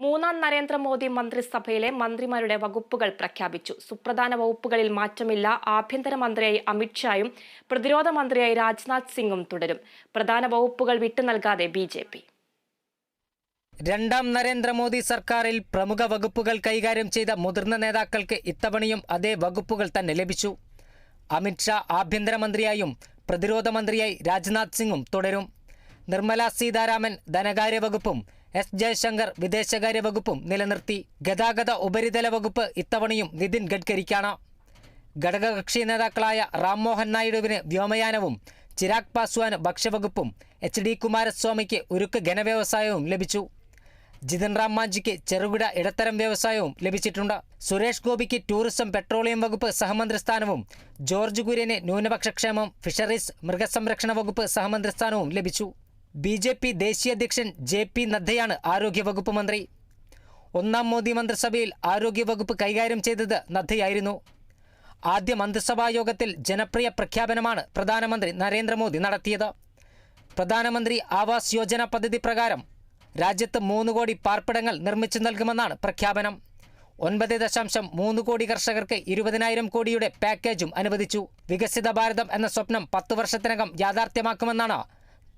മൂന്നാം നരേന്ദ്രമോദി മന്ത്രിസഭയിലെ മന്ത്രിമാരുടെ വകുപ്പുകൾ പ്രഖ്യാപിച്ചു. സുപ്രധാന വകുപ്പുകളിൽ മാറ്റമില്ല. ആഭ്യന്തരമന്ത്രിയായി അമിത്ഷായും പ്രതിരോധ മന്ത്രിയായി രാജ്നാഥ് സിംഗും തുടരും. പ്രധാന വകുപ്പുകൾ വിട്ടു നൽകാതെ ബി ജെ പി. രണ്ടാം നരേന്ദ്രമോദി സർക്കാരിൽ പ്രമുഖ വകുപ്പുകൾ കൈകാര്യം ചെയ്ത മുതിർന്ന നേതാക്കൾക്ക് ഇത്തവണയും അതേ വകുപ്പുകൾ തന്നെ ലഭിച്ചു. അമിത്ഷാ ആഭ്യന്തരമന്ത്രിയായും പ്രതിരോധ മന്ത്രിയായി രാജ്നാഥ് സിംഗും തുടരും. നിർമ്മല സീതാരാമൻ ധനകാര്യ വകുപ്പും എസ് ജയശങ്കർ വിദേശകാര്യ വകുപ്പും നിലനിർത്തി ഗതാഗത ഉപരിതല വകുപ്പ് ഇത്തവണയും നിതിൻ ഗഡ്കരിക്കാണ്. ഘടകകക്ഷി നേതാക്കളായ റാംമോഹൻ നായിഡുവിന് വ്യോമയാനവും ചിരാഗ് പാസ്വാന് ഭക്ഷ്യവകുപ്പും എച്ച് ഡി കുമാരസ്വാമിക്ക് ഉരുക്ക് ഘനവ്യവസായവും ലഭിച്ചു. ജിതൻ റാം മാഞ്ചിക്ക് ചെറുകിട ഇടത്തരം വ്യവസായവും ലഭിച്ചിട്ടുണ്ട്. സുരേഷ് ഗോപിക്ക് ടൂറിസം പെട്രോളിയം വകുപ്പ് സഹമന്ത്രി സ്ഥാനവും ജോർജ് കുര്യന് ന്യൂനപക്ഷ ക്ഷേമം ഫിഷറീസ് മൃഗസംരക്ഷണ വകുപ്പ് സഹമന്ത്രി സ്ഥാനവും ലഭിച്ചു. ബി ജെ പി ദേശീയ അധ്യക്ഷൻ ജെ പി നദ്ദയാണ് ആരോഗ്യവകുപ്പ് മന്ത്രി. ഒന്നാം മോദി മന്ത്രിസഭയിൽ ആരോഗ്യവകുപ്പ് കൈകാര്യം ചെയ്തത് നദ്ദയായിരുന്നു. ആദ്യ മന്ത്രിസഭാ യോഗത്തിൽ ജനപ്രിയ പ്രഖ്യാപനമാണ് പ്രധാനമന്ത്രി നരേന്ദ്രമോദി നടത്തിയത്. പ്രധാനമന്ത്രി ആവാസ് യോജന പദ്ധതി പ്രകാരം രാജ്യത്ത് മൂന്ന് കോടി പാർപ്പിടങ്ങൾ നിർമ്മിച്ചു നൽകുമെന്നാണ് പ്രഖ്യാപനം. ഒൻപത് ദശാംശം മൂന്ന് കോടി കർഷകർക്ക് ഇരുപതിനായിരം കോടിയുടെ പാക്കേജും അനുവദിച്ചു. വികസിത ഭാരതം എന്ന സ്വപ്നം പത്തു വർഷത്തിനകം യാഥാർത്ഥ്യമാക്കുമെന്നാണ്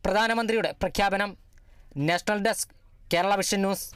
പ്രധാനമന്ത്രിയുടെ പ്രഖ്യാപനം national desk Kerala vision news.